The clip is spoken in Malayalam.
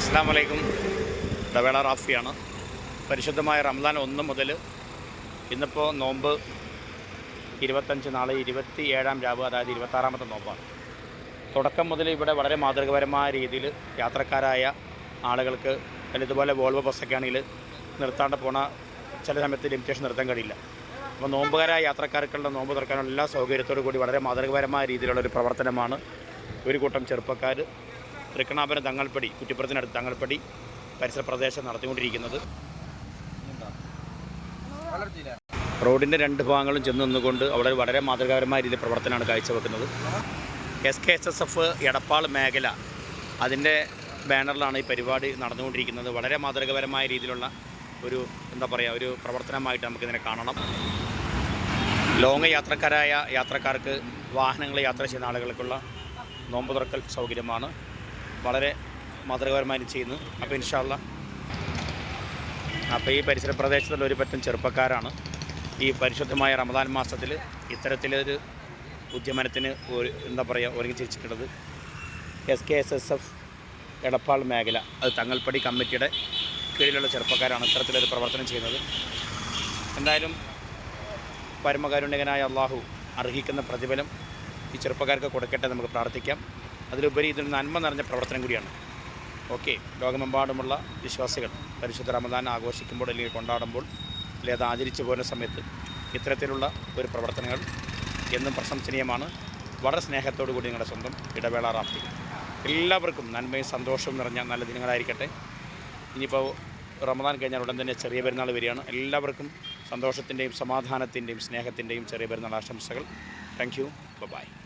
അസ്സാം വലൈക്കും ഡവേള റാഫിയാണ്. പരിശുദ്ധമായ റംസാൻ ഒന്ന് മുതൽ ഇന്നിപ്പോൾ നോമ്പ് ഇരുപത്തഞ്ച് നാളെ ഇരുപത്തി ഏഴാം രാവ് അതായത് ഇരുപത്താറാമത്തെ നോമ്പാണ്. തുടക്കം മുതൽ ഇവിടെ വളരെ മാതൃകപരമായ രീതിയിൽ യാത്രക്കാരായ ആളുകൾക്ക് അല്ല ഇതുപോലെ വോൾവോ ബസ്സൊക്കെ ആണെങ്കിൽ നിർത്താണ്ട് പോണ ചില സമയത്ത് ലിമിറ്റേഷൻ നിർത്താൻ കഴിയില്ല. അപ്പോൾ നോമ്പുകാരായ യാത്രക്കാർക്കുള്ള നോമ്പ് തുറക്കാനുള്ള എല്ലാ സൗകര്യത്തോടു കൂടി വളരെ മാതൃകപരമായ രീതിയിലുള്ള ഒരു പ്രവർത്തനമാണ് ഒരു കൂട്ടം ചെറുപ്പക്കാർ തൃക്കണാപുരം തങ്ങൾപ്പടി കുറ്റിപ്പുറത്തിനടുത്ത് തങ്ങൾപ്പടി പരിസര പ്രദേശം നടത്തിക്കൊണ്ടിരിക്കുന്നത്. റോഡിന്റെ രണ്ട് ഭാഗങ്ങളും ചെന്ന് നിന്നുകൊണ്ട് അവിടെ വളരെ മാതൃകാപരമായ രീതിയിൽ പ്രവർത്തനമാണ് കാഴ്ചവെക്കുന്നത്. S K S S F Edappal മേഖല അതിന്റെ ബാനറിലാണ് ഈ പരിപാടി നടന്നുകൊണ്ടിരിക്കുന്നത്. വളരെ മാതൃകപരമായ രീതിയിലുള്ള ഒരു എന്താ പറയുക ഒരു പ്രവർത്തനമായിട്ട് നമുക്കിതിനെ കാണണം. ലോങ് യാത്രക്കാരായ യാത്രക്കാർക്ക് വാഹനങ്ങൾ യാത്ര ചെയ്യുന്ന ആളുകൾക്കുള്ള നോമ്പ് തുറക്കൽ സൗകര്യമാണ്. വളരെ മാതൃകാപരമായി ചെയ്യുന്നു. അപ്പോൾ ഇൻഷാല്ല അപ്പോൾ ഈ പരിസര പ്രദേശത്തുള്ള ഒരു പറ്റം ചെറുപ്പക്കാരാണ്. ഈ പരിശുദ്ധമായ റമദാൻ മാസത്തിൽ ഇത്തരത്തിലൊരു ഉദ്യമനത്തിന് ഒരു എന്താ പറയുക ഒരുങ്ങിച്ചിരിച്ചിട്ടുള്ളത് S K S S F Edappal മേഖല. അത് തങ്ങൾപ്പടി കമ്മിറ്റിയുടെ കീഴിലുള്ള ചെറുപ്പക്കാരാണ് ഇത്തരത്തിലൊരു പ്രവർത്തനം ചെയ്യുന്നത്. എന്തായാലും പരമകാരുണ്യകനായ അള്ളാഹു അർഹിക്കുന്ന പ്രതിഫലം ഈ ചെറുപ്പക്കാർക്ക് കൊടുക്കട്ടെ നമുക്ക് പ്രാർത്ഥിക്കാം. അതിലുപരി ഇതൊരു നന്മ നിറഞ്ഞ പ്രവർത്തനം കൂടിയാണ്. ഓക്കെ ലോകമെമ്പാടുമുള്ള വിശ്വാസികൾ പരിശുദ്ധ റമദാൻ ആഘോഷിക്കുമ്പോൾ അല്ലെങ്കിൽ കൊണ്ടാടുമ്പോൾ അല്ലെങ്കിൽ അത് ആചരിച്ചു പോകുന്ന സമയത്ത് ഇത്തരത്തിലുള്ള ഒരു പ്രവർത്തനങ്ങൾ എന്നും പ്രശംസനീയമാണ്. വളരെ സ്നേഹത്തോടു കൂടി നിങ്ങളുടെ സ്വന്തം ഇടവേള റാഫി. എല്ലാവർക്കും നന്മയും സന്തോഷവും നിറഞ്ഞ നല്ല ദിനങ്ങളായിരിക്കട്ടെ. ഇനിയിപ്പോൾ റമദാൻ കഴിഞ്ഞാൽ ഉടൻ തന്നെ ചെറിയ പെരുന്നാൾ വരികയാണ്. എല്ലാവർക്കും സന്തോഷത്തിന്റെയും സമാധാനത്തിന്റെയും സ്നേഹത്തിന്റെയും ചെറിയ പെരുന്നാൾ ആശംസകൾ. Thank you by